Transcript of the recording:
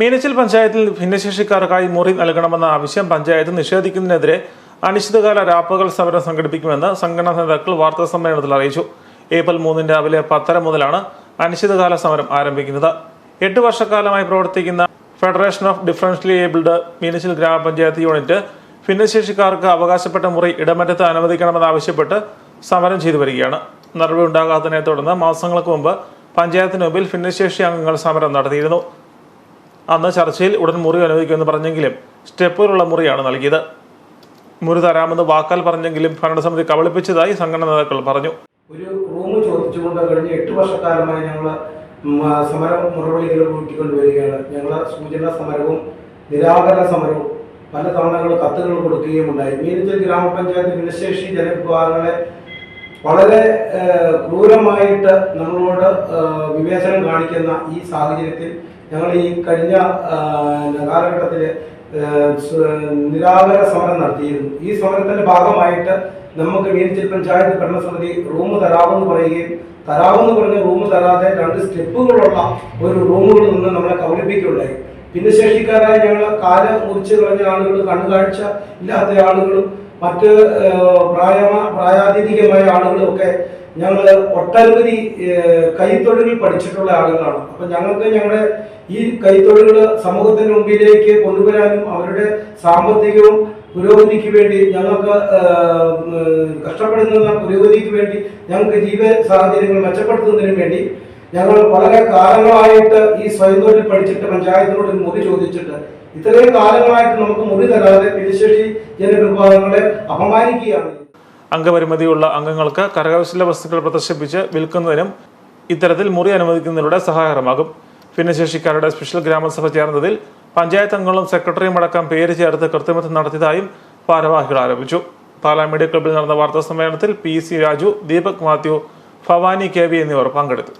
മീനച്ചിൽ പഞ്ചായത്തിൽ ഭിന്നശേഷിക്കാർക്കായി മുറി നൽകണമെന്ന ആവശ്യം പഞ്ചായത്ത് നിഷേധിക്കുന്നതിനെതിരെ അനിശ്ചിതകാല രാപ്പകൽ സമരം സംഘടിപ്പിക്കുമെന്ന് സംഘടനാ നേതാക്കൾ വാർത്താ സമ്മേളനത്തിൽ അറിയിച്ചു. ഏപ്രിൽ മൂന്നിന് രാവിലെ പത്തര മുതലാണ് അനിശ്ചിതകാല സമരം ആരംഭിക്കുന്നത്. എട്ട് വർഷക്കാലമായി പ്രവർത്തിക്കുന്ന federation of differentially abled Meenachil ഗ്രാമപഞ്ചായത്ത് യൂണിറ്റ് ഭിന്നശേഷിക്കാർക്ക് അവകാശപ്പെട്ട മുറി ഇടമറ്റത്ത് അനുവദിക്കണമെന്നാവശ്യപ്പെട്ട് സമരം ചെയ്തു വരികയാണ്. നടപടി ഉണ്ടാകാത്തതിനെ തുടർന്ന് മാസങ്ങൾക്ക് മുമ്പ് പഞ്ചായത്തിന് മുമ്പിൽ ഭിന്നശേഷി അംഗങ്ങൾ സമരം നടത്തിയിരുന്നു. അന്ന് ചർച്ചയിൽ ഉടൻ മുറി അനുവദിക്കുമെന്ന് പറഞ്ഞെങ്കിലും സ്റ്റെപ്പുകളുള്ള മുറിയാണ് നൽകിയത്. മുറി തരാമെന്ന് വാക്കാൽ പറഞ്ഞെങ്കിലും ഭരണസമിതി കബളിപ്പിച്ചതായി സംഘടനാ നേതാക്കൾ പറഞ്ഞു. ഒരു റൂം ചോദിച്ചുകൊണ്ട് കഴിഞ്ഞ എട്ട് വർഷക്കാലമായി ഞങ്ങൾ സമരം മുറവിളികൾ കൂട്ടിക്കൊണ്ടുവരികയാണ്. ഞങ്ങൾ സൂചന സമരവും നിരാകരണ സമരവും പല തവണകൾ കത്തുകൾ കൊടുക്കുകയും ഉണ്ടായി. മീനച്ചൽ ഗ്രാമപഞ്ചായത്ത് ഭിന്നശേഷി ജനവിഭാഗങ്ങളെ വളരെ ക്രൂരമായിട്ട് നമ്മളോട് വിവേചനം കാണിക്കുന്ന ഈ സാഹചര്യത്തിൽ ഞങ്ങൾ ഈ കഴിഞ്ഞ കാലഘട്ടത്തിൽ നിരാകര സമരം നടത്തിയിരുന്നു. ഈ സമരത്തിന്റെ ഭാഗമായിട്ട് നമുക്ക് മീനച്ചിൽ പഞ്ചായത്ത് ഭരണസമിതി റൂം തരാമെന്ന് പറയുകയും തരാമെന്ന് പറഞ്ഞ റൂം തരാതെ രണ്ട് സ്റ്റെപ്പുകളുള്ള ഒരു റൂമുകളിൽ നിന്ന് നമ്മളെ കബളിപ്പിക്കുകയുണ്ടായി. ഭിന്നശേഷിക്കാരായ ഞങ്ങൾ കാൽ മുറിച്ച് കളഞ്ഞ ആളുകൾ കണ്ണുകാഴ്ച ഇല്ലാത്ത ആളുകളും മറ്റ് പ്രായ പ്രായമ ആളുകളൊക്കെ ഞങ്ങൾ ഒട്ടനവധി കൈത്തൊഴിൽ പഠിച്ചിട്ടുള്ള ആളുകളാണ്. അപ്പൊ ഞങ്ങൾക്ക് ഞങ്ങളുടെ ഈ കൈത്തൊഴിലുകൾ സമൂഹത്തിന് മുമ്പിലേക്ക് കൊണ്ടുവരാനും അവരുടെ സാമ്പത്തികവും പുരോഗതിക്ക് വേണ്ടി ഞങ്ങൾക്ക് കഷ്ടപ്പെടുന്ന പുരോഗതിക്ക് വേണ്ടി ഞങ്ങൾക്ക് ജീവിത സാഹചര്യങ്ങൾ മെച്ചപ്പെടുത്തുന്നതിന് വേണ്ടി ഞങ്ങൾ വളരെ കാലങ്ങളായിട്ട് ഈ സ്വയം തൊഴിൽ പഠിച്ചിട്ട് പഞ്ചായത്തിനോട് ഒരു മുറി ചോദിച്ചിട്ട് ഇത്രയും കാലങ്ങളായിട്ട് നമുക്ക് മുറി തരാതെ ഭിന്നശേഷി ജനവിഭാഗങ്ങളെ അപമാനിക്കുകയാണ്. അംഗപരിമിതിയുള്ള അംഗങ്ങൾക്ക് കരകൗശല വസ്തുക്കൾ പ്രദർശിപ്പിച്ച് വിൽക്കുന്നതിനും ഇത്തരത്തിൽ മുറി അനുവദിക്കുന്നതിലൂടെ സഹായകരമാകും. ഭിന്നശേഷിക്കാരുടെ സ്പെഷ്യൽ ഗ്രാമസഭ ചേർന്നതിൽ പഞ്ചായത്ത് അംഗങ്ങളും സെക്രട്ടറിയും അടക്കം പേര് ചേർത്ത് കൃത്രിമത്വം നടത്തിയതായും ഭാരവാഹികൾ ആരോപിച്ചു. പാലാ മീഡിയ ക്ലബ്ബിൽ നടന്ന വാർത്താ സമ്മേളനത്തിൽ P C Raju Deepak Mathew Bhavani K V എന്നിവർ പങ്കെടുത്തു.